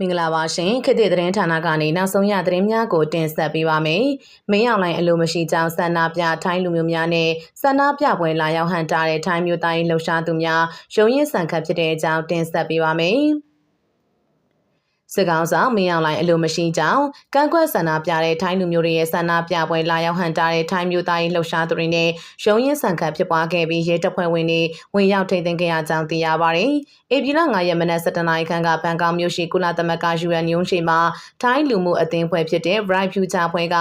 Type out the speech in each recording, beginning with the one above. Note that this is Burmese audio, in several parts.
မင်္ဂလာပါရှင်ခေတ်သစ်သတင်းဌာနကနေနောက်ဆုံးရသတင်းများကိုတင်ဆက်ပေးပါမယ်။မင်းအောင်လိုင်အလိုမရှိကြောင်းဆန္ဒပြထိုင်းလူမျိုးများနဲ့ဆန္ဒပြပွဲလာရောက်ဟန်တာတဲ့ထိုင်းမျိုးသားရေးလှုပ်ရှားသူများရုံရင်ဆန်ခတ်ဖြစ်တဲ့အကြောင်းတင်ဆက်ပေးပါမယ်။ စစ်ကောင်ဆောင်မင်းအောင်လိုင်အလိုမရှိကြောင်းကန့်ကွက်ဆန္ဒပြတဲ့ထိုင်းလူမျိုးတွေရဲ့ဆန္ဒပြပွဲလာရောက်ဟန်တာတဲ့ထိုင်းမျိုးသားရေးလှုပ်ရှားသူတွေနဲ့ရုံရင်ဆန်ခတ်ဖြစ်ပွားခဲ့ပြီးရဲတပ်ဖွဲ့ဝင်တွေဝင်ရောက်ထိန်းသိမ်းခဲ့ရကြောင်းသိရပါတယ်။ဧပြီလ9ရက်မနက်7:00နာရီခန့်ကဘန်ကောက်မြို့ရှိကုလသမဂ္ဂ UN ရုံးရှိမှာထိုင်းလူမှုအသင်းဖွဲ့ဖြစ်တဲ့ Bright Future ဖွဲ့က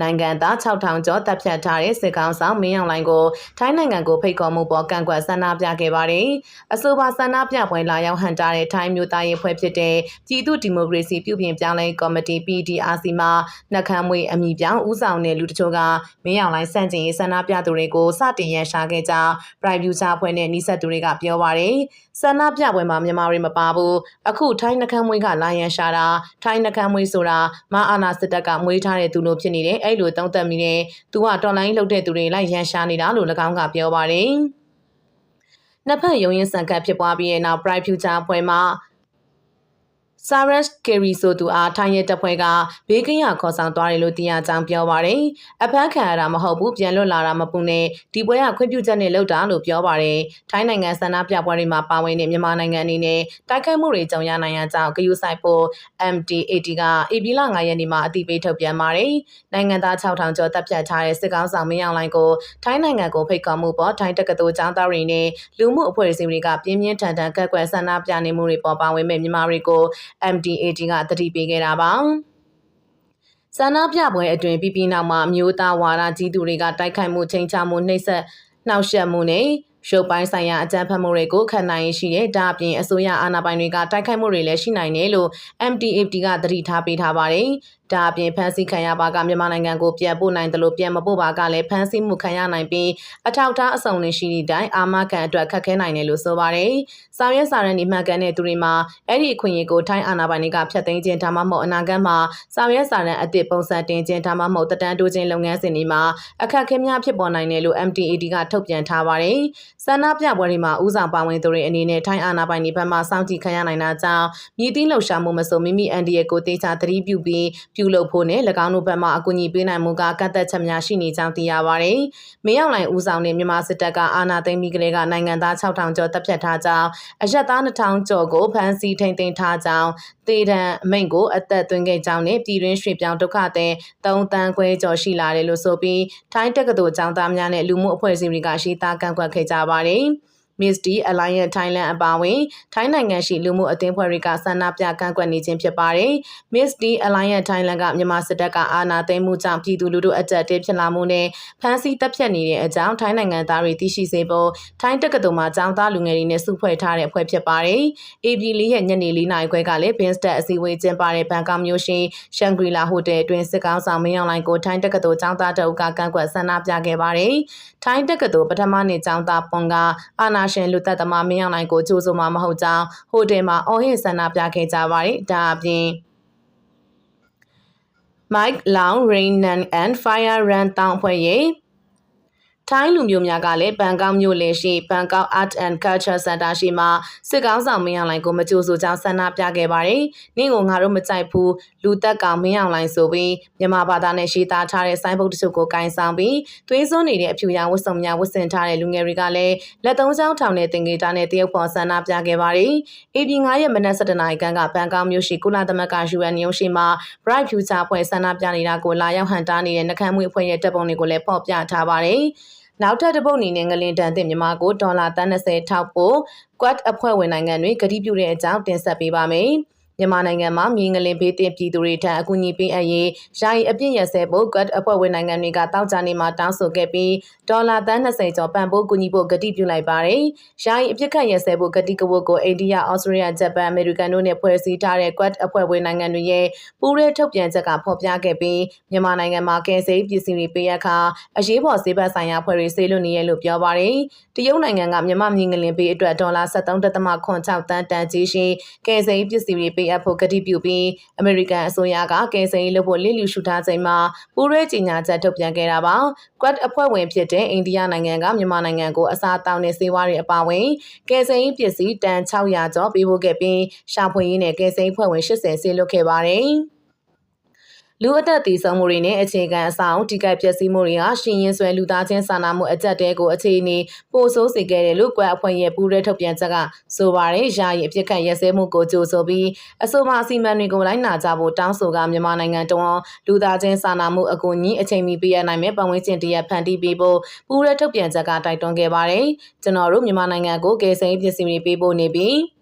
နိုင်ငံသား6000ကျော်တပ်ဖြတ်ထားတဲ့စစ်ကောင်ဆောင်မင်းအောင်လိုင်ကိုထိုင်းနိုင်ငံကိုဖိတ်ခေါ်မှုပေါ်ကန့်ကွက်ဆန္ဒပြခဲ့ပါတယ်။အဆိုပါဆန္ဒပြပွဲလာရောက်ဟန်တာတဲ့ထိုင်းမျိုးသားရေးဖွဲ့ဖြစ်တဲ့ပြည်သူ့ဒီမိုကရေစီပြုပြင်ပြောင်းလဲကော်မတီ PDRC မှနှက်ခမ်းမွေအမိပြောင်းဦးဆောင်တဲ့လူတချို့ကမင်းအောင်လိုင်စန့်ကျင်ရေးဆန္ဒပြသူတွေကိုစတင်ရန်ရှာခဲ့ကြောင်း Bright Future ဖွဲ့နဲ့နှိဆက်သူတွေကပြောပါတယ်။ဆန္ဒပြပွဲမှာမြန်မာတွေမပါဘူး။အခုထိုင်းနှက်ခမ်းမွေကလာရန်ရှာတာထိုင်းနှက်ခမ်းမွေဆိုတာမအာနာစစ်တပ်ကမွေးထားတဲ့သူလို့ဖြစ်နေတယ်။အဲ့လိုတုံးသက်မိတဲ့သူကတော်လိုင်းလုပ်တဲ့သူတွေလိုက်ရန်ရှာနေတာလို့၎င်းကပြောပါတယ်။နှစ်ဖက်ရုံရင်စံကပ်ဖြစ်ပွားပြီးတဲ့နောက် Bright Future အဖွဲ့မှ Saras Kerry ဆိုသူအားထိုင်းရဲတပ်ဖွဲ့ကဘေးကင်းရခေါ်ဆောင်သွားတယ်လို့သိရကြောင်းပြောပါတယ်။အဖမ်းခံရတာမဟုတ်ဘူးပြန်လွတ်လာတာမပူနဲ့ဒီပွဲကခွင့်ပြုချက်နဲ့လုပ်တာလို့ပြောပါတယ်။ထိုင်းနိုင်ငံဆန္ဒပြပွဲတွေမှာပါဝင်တဲ့မြန်မာနိုင်ငံအနေနဲ့တိုက်ခိုက်မှုတွေကြုံရနိုင်ရကြောင်းဂယုဆိုင်ဖို့ MD80 ကဧပြီလ9ရက်နေ့မှာအသိပေးထုတ်ပြန်ပါတယ်။နိုင်ငံသား6000ကျော်တပ်ဖြတ်ထားတဲ့စစ်ကောင်ဆောင်မင်းအောင်လိုင်ကိုထိုင်းနိုင်ငံကိုဖိတ်ခေါ်မှုပေါ်ထိုင်းတက္ကသိုလ်ကျောင်းသားတွေနဲ့လူမှုအဖွဲ့အစည်းတွေကပြင်းပြင်းထန်ထန်ကက်ကွယ်ဆန္ဒပြနေမှုတွေပေါ်ပါဝင်မဲ့မြန်မာတွေကို MDAT ကတတိပေးခဲ့တာပါဆန္ဒပြပွဲအတွင်ပြည်ပြည်နောက်မှာမျိုးသားဝါဒကြီးသူတွေကတိုက်ခိုက်မှုချိန်ချမှုနှိပ်စက်နှောက်ယှက်မှုနဲ့ ရုပ်ပိုင်းဆိုင်ရာအကြမ်းဖက်မှုတွေကိုခံနိုင်ရှိတဲ့ဒါအပြင်အစိုးရအာဏာပိုင်တွေကတိုက်ခိုက်မှုတွေလည်းရှိနိုင်တယ်လို့ MTAP ကသတိထားပေးထားပါတယ်။ဒါအပြင်ဖမ်းဆီးခံရပါကမြန်မာနိုင်ငံကိုပြန်ပို့နိုင်တယ်လို့ပြန်မပို့ပါကလည်းဖမ်းဆီးမှုခံရနိုင်ပြီးအထောက်အထားအစုံနဲ့ရှိသည့်တိုင်အာမခံအတွက်ခက်ခဲနိုင်တယ်လို့ဆိုပါတယ်။ဆောင်ရွက်စာရန်ဒီမှန်ကန်တဲ့သူတွေမှာအဲ့ဒီအခွင့်အရေးကိုထိုင်းအာဏာပိုင်တွေကဖျက်သိမ်းခြင်းဒါမှမဟုတ်အနာဂတ်မှာဆောင်ရွက်စာရန်အသစ်ပုံစံတင်ခြင်းဒါမှမဟုတ်တက်တန်းတိုးခြင်းလုပ်ငန်းစဉ်တွေမှာအခက်အခဲများဖြစ်ပေါ်နိုင်တယ်လို့ MTAD ကထုတ်ပြန်ထားပါတယ်။ဆန္ဒပြပွဲတွေမှာဥဆောင်ပါဝင်သူတွေအနေနဲ့ထိုင်းအာဏာပိုင်တွေဘက်မှစောင့်ကြည့်ခံရနိုင်တာကြောင့်မြည်သီးလှုပ်ရှားမှုမစုံမိမိအန်ဒီရဲ့ကိုတေချာသတိပြုပြီးပြုလုပ်ဖို့နဲ့၎င်းတို့ဘက်မှအကူအညီပေးနိုင်မှုကကန့်သက်ချက်များရှိနေကြောင်းသိရပါတယ်။မင်းအောင်လှိုင်ဦးဆောင်တဲ့မြန်မာစစ်တပ်ကအာဏာသိမ်းပြီးကလေးကနိုင်ငံသား6000ကျော်တပ်ဖြတ်ထားကြောင်းအရက်သား2000ကျော်ကိုဖမ်းဆီးထိန်းသိမ်းထားကြောင်း တေတံအမိန့်ကိုအသက်သွင်းခဲ့ကြောင်းနဲ့ပြည်တွင်းရွှေ့ပြောင်းဒုက္ခသည်3တန်းခွဲကျော်ရှိလာတယ်လို့ဆိုပြီးထိုင်းတက္ကသိုလ်ကျောင်းသားများနဲ့လူမှုအဖွဲ့အစည်းတွေကရှေ့သားကန့်ကွက်ခဲ့ကြပါတယ်။ Miss D Alliance Thailand အပါအဝင်ထိုင်းနိုင်ငံရှိလူမှုအသင်းဖွဲ့တွေကဆန္ဒပြကန့်ကွက်နေခြင်းဖြစ်ပါတယ်။ Miss D Alliance Thailand ကမြန်မာစစ်တပ်ကအာဏာသိမ်းမှုကြောင့်ပြည်သူလူထုအကြက်တဲဖြစ်လာမှုနဲ့ဖမ်းဆီးတပ်ဖြတ်နေတဲ့အကြောင်းထိုင်းနိုင်ငံသားတွေသိရှိစေဖို့ထိုင်းတက္ကသိုလ်မှာကျောင်းသားလူငယ်တွေနဲ့စုဖွဲ့ထားတဲ့အဖွဲ့ဖြစ်ပါတယ်။ AB ၄ရက်ညနေ၄နာရီခွဲကလည်း Binstat အစည်းအဝေးကျင်းပတဲ့ဘန်ကောက်မြို့ရှိရှန်ဂရီလာဟိုတယ်အတွင်းစစ်ကောင်းဆောင်မင်းအောင်လှိုင်ကိုထိုင်းတက္ကသိုလ်ကျောင်းသားတအုပ်ကကန့်ကွက်ဆန္ဒပြခဲ့ပါတယ်။ထိုင်းတက္ကသိုလ်ပထမနှစ်ကျောင်းသားပွန်ကအာနာရှင်လူသက်သမားမင်းအောင်လှိုင်ကိုကြိုးဆိုမှာမဟုတ်ကြောင်းဟိုတယ်မှာအော်ဟစ်ဆန္ဒပြခဲ့ကြပါတယ်။ဒါအပြင် Mike Long Rain and Fire Run တောင်ဖွဲ့ရဲ့ ထိုင်းလူမျိုးများကလည်းဘန်ကောက်မြို့လယ်ရှိဘန်ကောက် Art and Culture Center ရှိမှစစ်ကောင်းဆောင်မင်းအောင်လှိုင်ကိုမကြိုဆိုကြောင်းဆန္ဒပြခဲ့ပါတယ်။နင့်ကိုငါတို့မကြိုက်ဘူးလူသက်ကောင်မင်းအောင်လှိုင်ဆိုပြီးမြန်မာဘာသာနဲ့ရေးသားထားတဲ့ဆိုင်းဘုတ်တချို့ကိုကင်ဆောင်ပြီးသွေးစွန်းနေတဲ့အဖြူရောင်ဝတ်စုံများဝတ်ဆင်ထားတဲ့လူငယ်တွေကလည်းလက်သုံးချောင်းထောင်တဲ့တင်ဂီတာနဲ့တရုတ်ဖော်ဆန္ဒပြခဲ့ပါတယ်။ AB 9ရက်မနက်7:00နာရီခန့်ကဘန်ကောက်မြို့ရှိကုလသမဂ္ဂ UN ရုံးရှိမှ Bright Future ဖွဲ့ဆန္ဒပြနေတာကိုလာရောက်ဟန်တားနေတဲ့နှကမ်းမွေအဖွဲ့ရဲ့တပ်ပုံတွေကိုလည်းဖော်ပြထားပါတယ်။ နောက်ထပ်တစ်ပုတ်အနေနဲ့ငလင်တန်တင်မြန်မာကိုဒေါ်လာ30ထောက်ပို့ Quad အဖွဲ့ဝင်နိုင်ငံတွေကတိပြုတဲ့အကြောင်းတင်ဆက်ပေးပါမယ်။ မြန်မာနိုင်ငံမှာမြေငလင်ဘေးတင်ပြည်သူတွေထံအကူအညီပေးအပ်ရေးယာယီအပြည့်ရစဲဖို့ကတ်အဖွဲ့ဝင်နိုင်ငံတွေကတောက်ကြနေမှာတောင်းဆိုခဲ့ပြီးဒေါ်လာသန်း20ကျော်ပံ့ပိုးကူညီဖို့ကတိပြုလိုက်ပါတယ်။ယာယီအပြည့်ခတ်ရစဲဖို့ကတိကဝတ်ကိုအိန္ဒိယ၊ဩစတြေးလျ၊ဂျပန်၊အမေရိကန်တို့နဲ့ဖွဲ့စည်းထားတဲ့ Quad အဖွဲ့ဝင်နိုင်ငံတွေရဲ့ပူးရဲထုတ်ပြန်ချက်ကဖော်ပြခဲ့ပြီးမြန်မာနိုင်ငံမှာကယ်ဆယ်ပစ္စည်းတွေပေးရခါအရေးပေါ်ဈေးဘတ်ဆိုင်ရာဖွဲ့တွေဆေးလွတ်နေရလို့ပြောပါတယ်။တရုတ်နိုင်ငံကမြန်မာမြေငလင်ဘေးအတွက်ဒေါ်လာ73.6တန်းတန်ကြီးရှိကယ်ဆယ်ပစ္စည်းတွေပေးရေးအပ်ဖို့ကတိပြုပြီးအမေရိကန်အစိုးရကကယ်ဆယ်ရေးလုပ်ဖို့လစ်လျူရှုထားချိန်မှာပူးရဲကြေညာချက်ထုတ်ပြန်ခဲ့တာပါ။ Quad အဖွဲ့ဝင်ဖြစ်တဲ့အိန္ဒိယနိုင်ငံကမြန်မာနိုင်ငံကိုအစားအသောက်နဲ့ဆေးဝါးတွေအပါအဝင်ကယ်ဆယ်ရေးပစ္စည်းတန်600ကျော်ပေးပို့ခဲ့ပြီးရှာဖွေရေးနဲ့ကယ်ဆယ်ရေးဖွဲ့ဝင်80ဆေးလွတ်ခဲ့ပါတယ်။ လူအသက်တည်ဆုံးမှုတွေနဲ့အခြေခံအဆောင်ထိခိုက်ပျက်စီးမှုတွေဟာရှင်ရင်ဆွဲလူသားချင်းစာနာမှုအကြက်တဲကိုအခြေအနေပိုဆိုးစေခဲ့တယ်လို့ကွယ်အဖွဲ့ရဲ့ပူးရဲထုတ်ပြန်ချက်ကဆိုပါတယ်။ယာယီအပြစ်ခတ်ရဲစဲမှုကိုကြိုဆိုပြီးအဆိုပါအစီအမံတွေကိုလိုက်နာကြဖို့တောင်းဆိုကမြန်မာနိုင်ငံတော်လူသားချင်းစာနာမှုအကူအညီအချိန်မီပေးရနိုင်မဲ့ပတ်ဝန်းကျင်တရက်ဖန်တီးပေးဖို့ပူးရဲထုတ်ပြန်ချက်ကတိုက်တွန်းခဲ့ပါတယ်။ကျွန်တော်တို့မြန်မာနိုင်ငံကိုကယ်ဆယ်ရေးပစ္စည်းတွေပေးပို့နေပြီး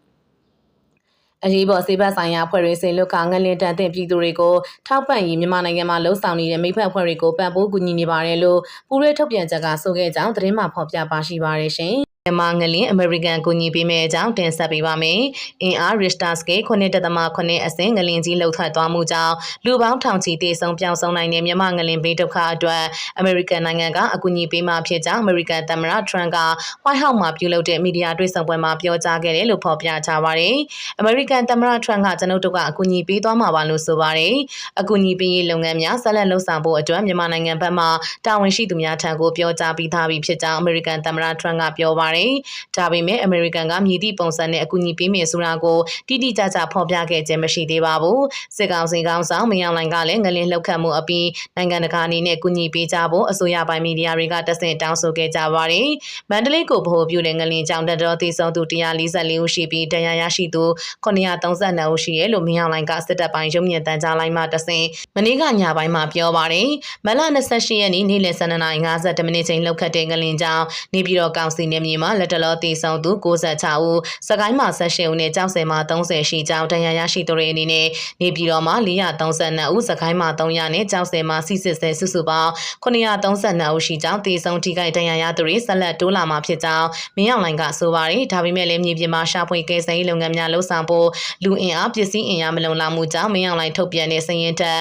အရေးပေါ်စေဘတ်ဆိုင်ရာအဖွဲ့တွေစေလွတ်ကငလင်တန်တဲ့ပြည်သူတွေကိုထောက်ပံ့ရေးမြန်မာနိုင်ငံမှာလှုံ့ဆော်နေတဲ့မိဖက်အဖွဲ့တွေကိုပံ့ပိုးကူညီနေပါတယ်လို့ပူရဲထုတ်ပြန်ချက်ကဆိုခဲ့ကြောင်းသတင်းမှဖော်ပြပါရှိပါရရှင် မြန်မာငလင်အမေရိကန်ကူညီပေးမယ့်အကြောင်းတင်ဆက်ပေးပါမယ်။အင်အား Richter scale 9.8အဆင့်ငလင်ကြီးလှုပ်ထွက်သွားမှုကြောင့်လူပေါင်းထောင်ချီတေဆုံးပြောင်းဆုံးနိုင်တဲ့မြန်မာငလင်ဘေးဒုက္ခအတွက်အမေရိကန်နိုင်ငံကအကူအညီပေးမှဖြစ်ကြောင်းအမေရိကန်သမ္မတထရန့်က White House မှာပြုလုပ်တဲ့မီဒီယာတွေ့ဆုံပွဲမှာပြောကြားခဲ့တယ်လို့ဖော်ပြထားပါတယ်။အမေရိကန်သမ္မတထရန့်ကကျွန်ုပ်တို့ကအကူအညီပေးသွားမှာပါလို့ဆိုပါတယ်။အကူအညီပေးရေးလုပ်ငန်းများဆက်လက်လှုပ်ဆောင်ဖို့အတွက်မြန်မာနိုင်ငံဘက်မှတာဝန်ရှိသူများထံကိုပြောကြားပြီးသားပြီဖြစ်ကြောင်းအမေရိကန်သမ္မတထရန့်ကပြောပါတယ်ပါတယ်။ဒါပေမဲ့အမေရိကန်ကမြည်သည့်ပုံစံနဲ့အကူအညီပေးမယ်ဆိုတာကိုတိတိကျကျဖော်ပြခဲ့ခြင်းမရှိသေးပါဘူး။စစ်ကောင်စီကောင်းဆောင်မယောင်လိုင်ကလည်းငလင်လှုပ်ခတ်မှုအပြီးနိုင်ငံတကာအနေနဲ့ကူညီပေးကြဖို့အစိုးရပိုင်းမီဒီယာတွေကတဆင့်တောင်းဆိုခဲ့ကြပါတယ်။မန္တလေးကိုဗဟိုပြုတဲ့ငလင်ကြောင့်တတော်တည်ဆုံသူ144ဦးရှိပြီးတရားရရှိသူ932ဦးရှိရဲလို့မယောင်လိုင်ကစစ်တပ်ပိုင်းရုံးမြင့်တန်းကြားလိုက်မှတဆင့်မနေ့ကညပိုင်းမှာပြောပါတယ်။မလ28ရက်နေ့နေ့လယ်12:50မိနစ်ချိန်လှုပ်ခတ်တဲ့ငလင်ကြောင့်နေပြည်တော်ကောင်စီနယ်မြေမှာလက်တလောတည်ဆုံသူ96ဦးစကိုင်းမှာ18ဦးနဲ့ကြောက်စင်မှာ30ရှိကြောင်းတရားရရှိသူတွေအနေနဲ့နေပြည်တော်မှာ432ဦးစကိုင်းမှာ300နဲ့ကြောက်စင်မှာစီစစ်ဆဲစုစုပေါင်း932ဦးရှိကြောင်းတည်ဆုံထိခိုက်တရားရသူတွေဆက်လက်တိုးလာမှာဖြစ်ကြောင်းမင်းအောင်လိုင်ကဆိုပါတယ်ဒါပေမဲ့လည်းမြေပြင်မှာရှာဖွေကယ်ဆယ်ရေးလုပ်ငန်းများလှုပ်ဆောင်ဖို့လူအင်အားပစ္စည်းအင်အားမလုံလောက်မှုကြောင့်မင်းအောင်လိုင်ထုတ်ပြန်တဲ့စည်ရင်တက်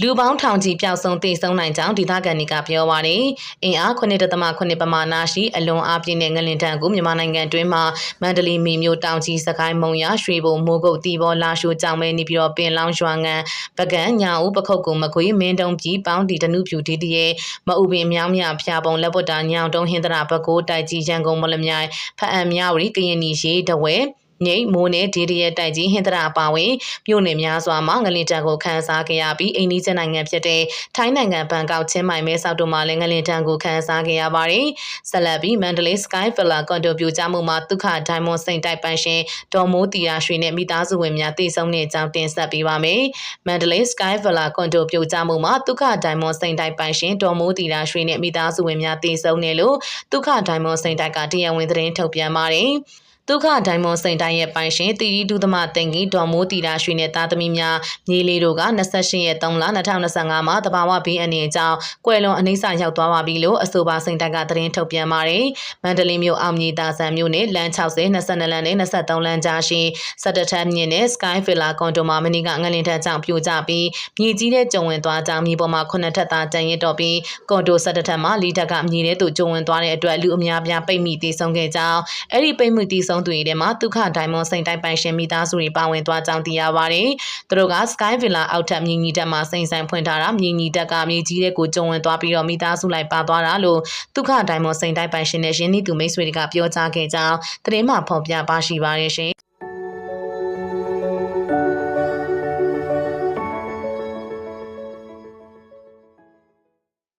လူပေါင်းထောင်ချီပျောက်ဆုံးသေဆုံးနိုင်ကြောင်းဒေသခံတွေကပြောပါတယ်။အင်အား9.8ပမာဏရှိအလွန်အားပြင်းတဲ့ငလင်တန်ကိုမြန်မာနိုင်ငံတွင်းမှာမန္တလေးမြို့မြို့တောင်ကြီးစကိုင်းမုံရရွှေဘုံမိုးကုတ်တီဘောလာရှိုးကြောင်မဲနေပြီးတော့ပင်လောင်းရွာငံပကံညာဦးပခုတ်ကုမကွေးမင်းတုံပြည်ပေါင်းဒီတနုဖြူဒီတရဲ့မအူပင်မြောင်းမြဖျာပုံလက်ပွတ်တာညောင်တုံးဟင်္ဒရာဘကိုတိုက်ကြီးရန်ကုန်မလမြိုင်ဖအံမြဝရီကရင်နီရေတဝဲ ငိမ့်မိုးနဲ့ဒေဒီရဲ့တိုက်ကြီးဟင်္ဒရာအပါဝင်မြို့နယ်များစွာမှာငလင်တံကိုခန်းစားခဲ့ရပြီးအိန္ဒိယနိုင်ငံဖြစ်တဲ့ထိုင်းနိုင်ငံဘန်ကောက်ချင်းမိုင်မဲဆောက်တို့မှာလည်းငလင်တံကိုခန်းစားခဲ့ရပါတယ်။ဆက်လက်ပြီးမန္တလေး Sky Villa ကွန်ဒိုပြူကြမှုမှာဒုက္ခဒိုင်မွန်စိန်တိုက်ပန်းရှင်ဒေါ်မိုးတီယာရွှေနဲ့မိသားစုဝင်များတည်ဆုံတဲ့အကြောင်းတင်ဆက်ပေးပါမယ်။မန္တလေး Sky Villa ကွန်ဒိုပြူကြမှုမှာဒုက္ခဒိုင်မွန်စိန်တိုက်ပန်းရှင်ဒေါ်မိုးတီယာရွှေနဲ့မိသားစုဝင်များတည်ဆုံနေလို့ဒုက္ခဒိုင်မွန်စိန်တိုက်ကတရားဝင်သတင်းထုတ်ပြန်ပါတယ်။ ဒုက္ခဒိုင်မွန်စိန်တိုင်းရဲ့ပိုင်ရှင်တီရီဒုသမတင်ကြီးဒေါ်မိုးတီတာရွှေနဲ့သားသမီးများမြေးလေးတို့က28ရက်3လ2025မှာတဘာဝဘေးအနေအကြောင်းကွယ်လွန်အနိစ္စရောက်သွားပါပြီလို့အဆိုပါစိန်တိုက်ကသတင်းထုတ်ပြန်ပါတယ်။မန္တလေးမြို့အောင်မြေတာဆန်မြို့နယ်လမ်း60 22လမ်းနဲ့23လမ်းကြားရှိစက်တထပ်မြင့်နဲ့ Sky Villa ကွန်ဒိုမှာမနီကငလင်ထက်ကြောင့်ပြိုကျပြီးမြေကြီးတဲ့ကျုံဝင်သွားကြောင်းမြေပေါ်မှာခုနှစ်ထပ်သားတန်ရစ်တော့ပြီးကွန်ဒိုစက်တထပ်မှာလီတက်ကမြေထဲသို့ကျုံဝင်သွားတဲ့အတွက်လူအများပြားပိတ်မိတည်ဆုံခဲ့ကြောင်းအဲ့ဒီပိတ်မိတည်ဆုံသူတွေထဲမှာဒုက္ခဒိုင်မွန်စိန်တိုက်ပိုင်ရှင်မိသားစုတွေပါဝင်သွားကြောင်းသိရပါတယ်။သူတို့က Sky Villa အောက်ထပ်မြင်းကြီးတက်မှာစိန်ဆိုင်ဖွင့်ထားတာမြင်းကြီးတက်ကမြေကြီးတဲ့ကိုကျုံဝင်သွားပြီးတော့မိသားစုလိုက်ပါသွားတာလို့ဒုက္ခဒိုင်မွန်စိန်တိုက်ပိုင်ရှင်နဲ့ရင်းနှီးသူမိတ်ဆွေတွေကပြောကြားခဲ့ကြောင်းသတင်းမှဖော်ပြပါရှိပါတယ်ရှင်။